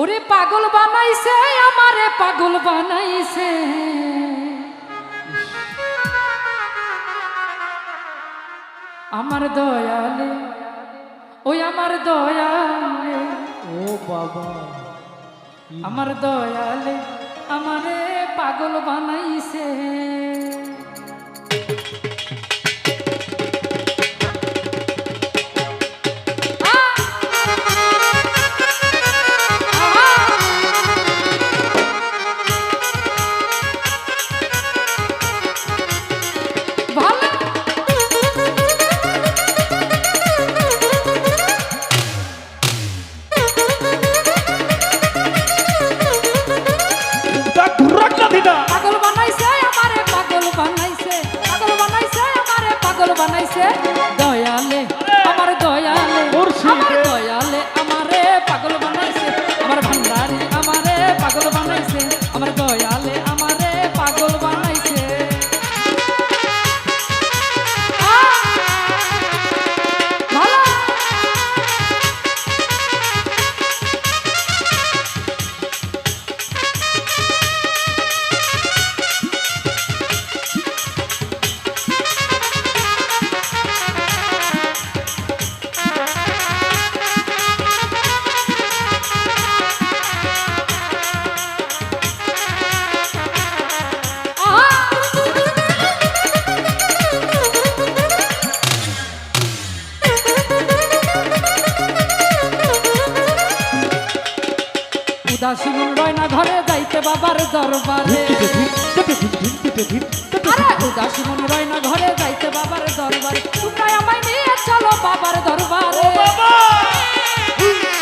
ওরে পাগল বানাইছে আমারে পাগল বানাইছে। আমার দয়ালে ওই আমার দয়ালে। ও বাবা আমার দয়ালে আমারে পাগল বানাইছে। আমারে পাগল উদাসী মন রয় না ঘরে যাইতে বাবার দরবারে। আরে উদাসী মন রয় না ঘরে যাইতে বাবার দরবারে। তোমরা আমায় নিয়ে চলো বাবার দরবারে। এই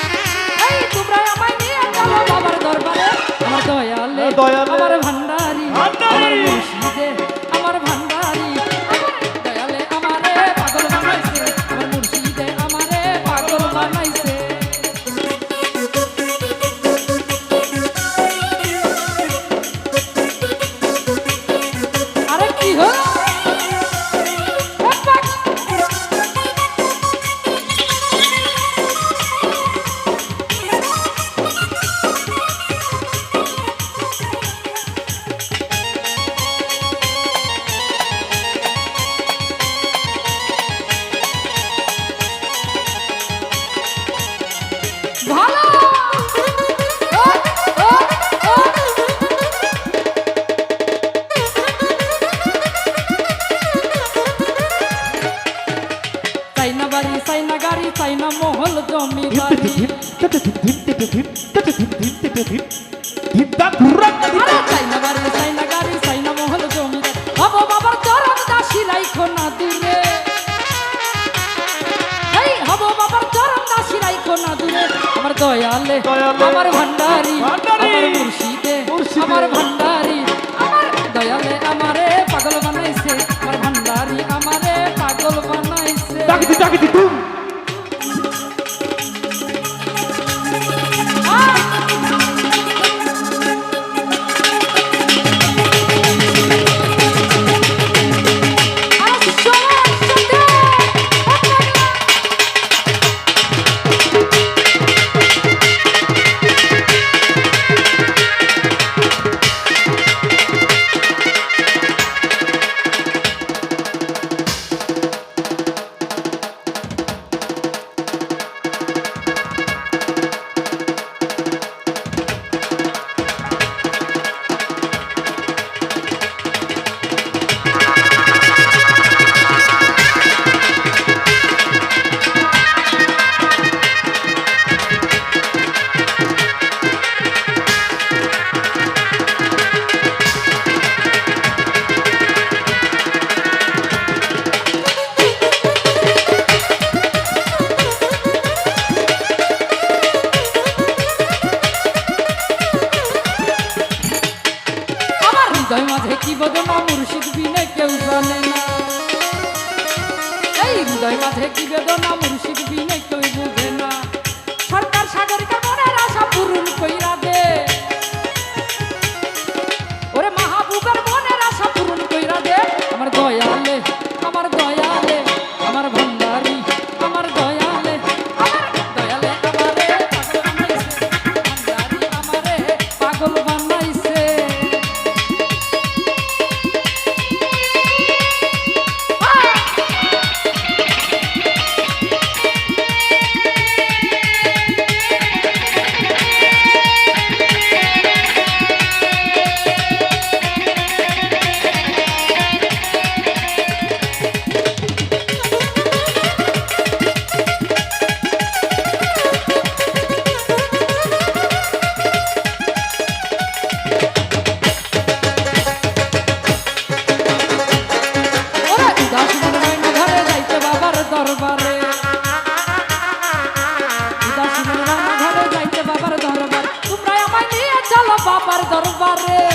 গাড়ি চাইনা মহল জমি বাড়ি দিদা ঘুরাক না বাড়ি চাইনা গাড়ি চাইনা মহল জমি হব বাবার চরণ দাসী রাইখো না দূরে এই হব বাবার চরণ দাসী রাইখো না দূরে আমার দয়ালে। আমার ভান্ডারি। আমার মুর্শিদে। আমার ভান্ডারি আমার দয়ালে আমারে পাগল বানাইছে আমার ভান্ডারি আমারে পাগল বানাইছে ডাকিতি ডাকিতি তুম হৃদয় মাঝে কি বেদনা মুর্শিদ বিনে কই বুঝে বাবার দরবারে।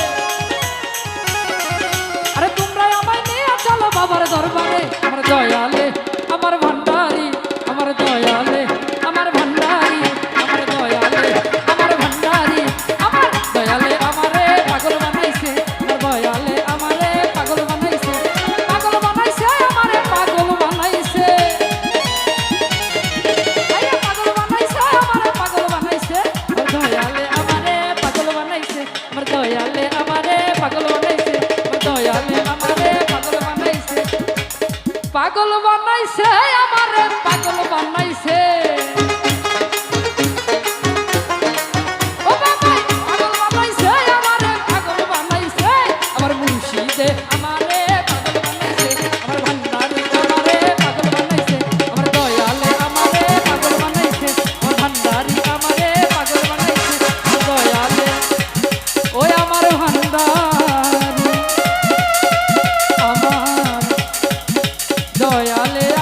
loyal.